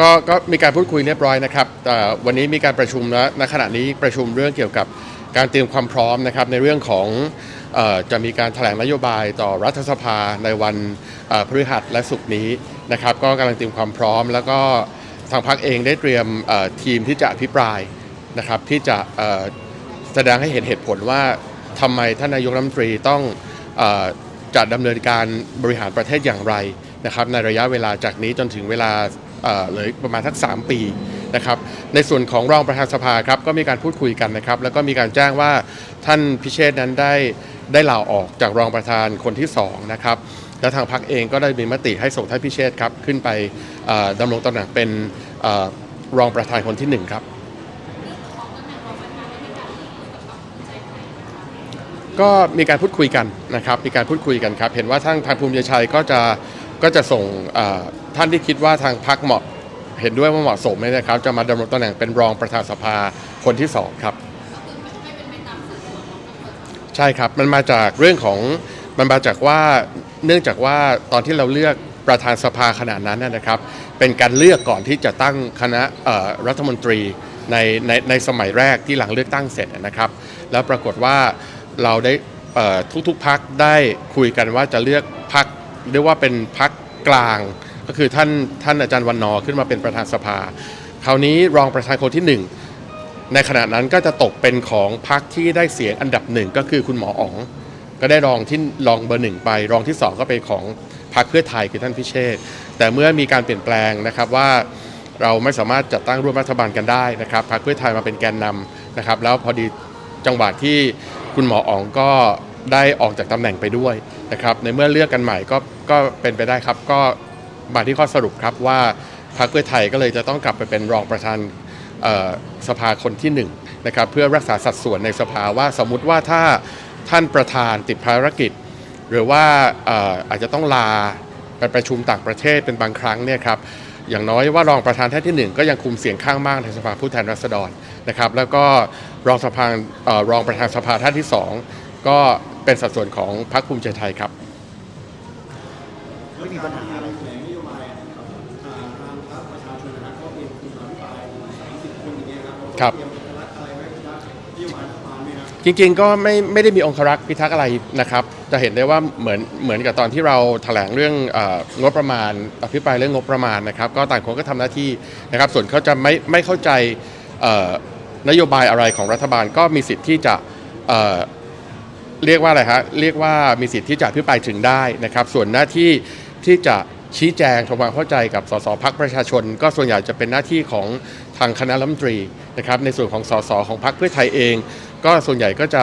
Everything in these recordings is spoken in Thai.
ก็ก็มีการพูดคุยเรียบร้อยนะครับแต่วันนี้มีการประชุมและณขณะนี้ประชุมเรื่องเกี่ยวกับการเตรียมความพร้อมนะครับในเรื่องของจะมีการแถลงนโยบายต่อรัฐสภาในวันพฤหัสและศุกร์นี้นะครับ ก็กำลังเตรียมความพร้อม แล้วก็ทางพรรคเองได้เตรียมทีมที่จะอภิปรายนะครับที่จะแสดงให้เห็นเหตุผลว่าทำไมท่านนายกรัฐมนตรีต้องเออจะดำเนินการบริหารประเทศอย่างไรนะครับในระยะเวลาจากนี้จนถึงเวลา เหลยประมาณทัก 3 ปีนะครับในส่วนของรองประธานสภาครับก็มีการพูดคุยกันนะครับ แล้วก็มีการแจ้งว่าท่านพิเชษนั้นได้ได้ลาออกจากรองประธานคนที่2นะครับแล้วทางพรรคเองก็ได้มีมติให้ส่งท่านพิเชษครับขึ้นไปเอ่อดำรงตำแหน่งเป็นอรองประธานคนที่หนึ่งครับ ก็มีการพูดคุยกันนะครับ มีการพูดคุยกันครับ เห็นว่าทางทางภูมิใจชัยก็จะก็จะส่งอ ท่านที่คิดว่าทางพรรคเหมาะเห็นด้วยว่าเหมาะสมเนี่ยนะครับ จะมาดำรงตำแหน่งเป็นรองประธานสภาคนที่สองครับ ใช่ครับมันมาจากเรื่องของมันมาจากว่าเนื่องจากว่าตอนที่เราเลือกประธานสภาขนาดนั้นนะครับ เป็นการเลือกก่อนที่จะตั้งคณะรัฐมนตรีในในในสมัยแรกที่หลังเลือกตั้งเสร็จนะครับ แล้วปรากฏว่าเราได้ทุกๆพักได้คุยกันว่าจะเลือกพักเรียกว่าเป็นพักกลาง ก็คือท่านท่านอาจารย์วันนอขึ้นมาเป็นประธานสภา คราวนี้รองประธานคนที่หนึ่งในขณะนั้นก็จะตกเป็นของพรรคที่ได้เสียงอันดับหนึ่งก็คือคุณหมออ๋อง ก็ได้รองที่รองเบอร์หนึ่งไป รองที่สองก็เป็นของพรรคเพื่อไทยคือท่านพิเชษแต่เมื่อมีการเปลี่ยนแปลงนะครับว่าเราไม่สามารถจัดตั้งร่วมรัฐบาลกันได้นะครับพรรคเพื่อไทยมาเป็นแกนนำนะครับ แล้วพอดีจังหวะที่คุณหมออ๋องก็ได้ออกจากตำแหน่งไปด้วยนะครับ ในเมื่อเลือกกันใหม่ก็ก็เป็นไปได้ครับก็ มาที่ข้อสรุปครับว่าพรรคเพื่อไทยก็เลยจะต้องกลับไปเป็นรองประธานสภาคนที่1นะครับเพื่อรักษาสัดส่วนในสภาว่าสมมุติว่าถ้าท่านประธานติดภารกิจ หรือว่าอาจจะต้องลาไปประชุมต่างประเทศเป็นบางครั้งเนี่ยครับอย่างน้อยว่ารองประธานท่านที่ 1 ก็ยังคุมเสียงข้างมากในสภาผู้แทนราษฎรนะครับแล้วก็รองสภารองประธานสภาท่านที่ 2 ก็เป็นสัดส่วนของพรรคภูมิใจไทยครับ ม่มีปัญหาอะไรครับจริงๆก็ไม่ไม่ได้มีองครักษ์พิทักษ์อะไรนะครับ จะเห็นได้ว่าเหมือนเหมือนกับตอนที่เราแถลงเรื่ององบประมาณอภิปรายเรื่องงบประมาณนะครับ ก็ต่างคนก็ทำหน้าที่นะครับ ส่วนเขาจะไม่ไม่เข้าใจนโยบายอะไรของรัฐบาลก็มีสิทธิ์ที่จะเเรียกว่าอะไรฮะเรียกว่ามีสิทธิ์ที่จะอภิปรายถึงได้นะครับ ส่วนหน้าที่ ที่จะชี้แจงทำความเข้าใจกับสสพักประชาชน ก็ส่วนใหญ่จะเป็นหน้าที่ของทางคณะรัฐมนตรีนะครับในส่วนของสสของพรรคเพื่อไทยเอง ก็ส่วนใหญ่ก็จะ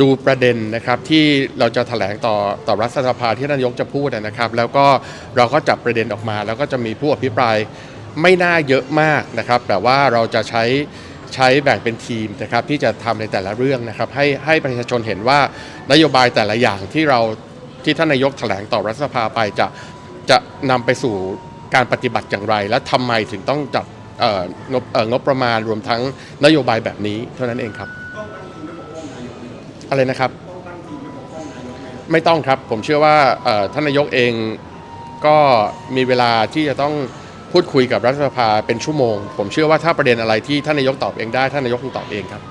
ดูประเด็นนะครับที่เราจะแถลงต่อต่อรัฐสภาที่นายกจะพูดนะครับ แล้วก็เราก็จับประเด็นออกมา แล้วก็จะมีผู้อภิปรายไม่น่าเยอะมากนะครับ แต่ว่าเราจะใช้ใช้แบ่งเป็นทีมนะครับที่จะทำในแต่ละเรื่องนะครับให้ให้ประชาชนเห็นว่านโยบายแต่ละอย่างที่เรา ที่ท่านนายกแถลงต่อรัฐสภาไปจะจะนำไปสู่การปฏิบัติอย่างไร และทำไมถึงต้องจัดเอ่องบเอ่องบประมาณรวมทั้งนโยบายแบบนี้เท่านั้นเองครับ อะไรนะครับไมครับ ไม่ต้องครับ ผมเชื่อว่าเอ่อท่านนายกเองก็มีเวลาที่จะต้องพูดคุยกับรัฐสภาเป็นชั่วโมง ผมเชื่อว่าถ้าประเด็นอะไรที่ท่านนายกตอบเองได้ท่านนายกคงตอบเองครับ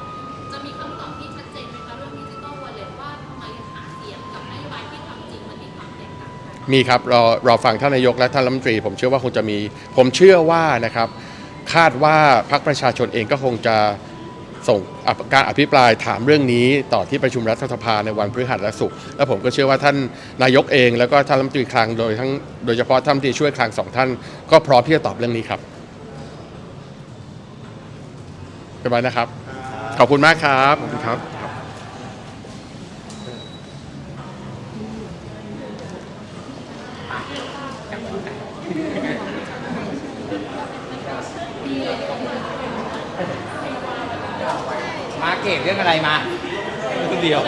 มีครับรอรอฟังท่านนายกและท่านรัฐมนตรี ผมเชื่อว่าคงจะมี ผมเชื่อว่านะครับ คาดว่าพรรคประชาชนเองก็คงจะส่งการอภิปรายถามเรื่องนี้ต่อที่ประชุมรัฐสภาในวันพฤหัสและศุกร์และผมก็เชื่อว่าท่านนายกเอง แล้วก็ท่านรัฐมนตรีคลังโดยทั้งโดยเฉพาะท่านรัฐมนตรีช่วยคลังสองท่าน ก็พร้อมที่จะตอบเรื่องนี้ครับเรียบร้อยนะครับ ขอบคุณมากครับขอบคุณครับ มาเก็บเรื่องอะไรมาเรื่องเดียว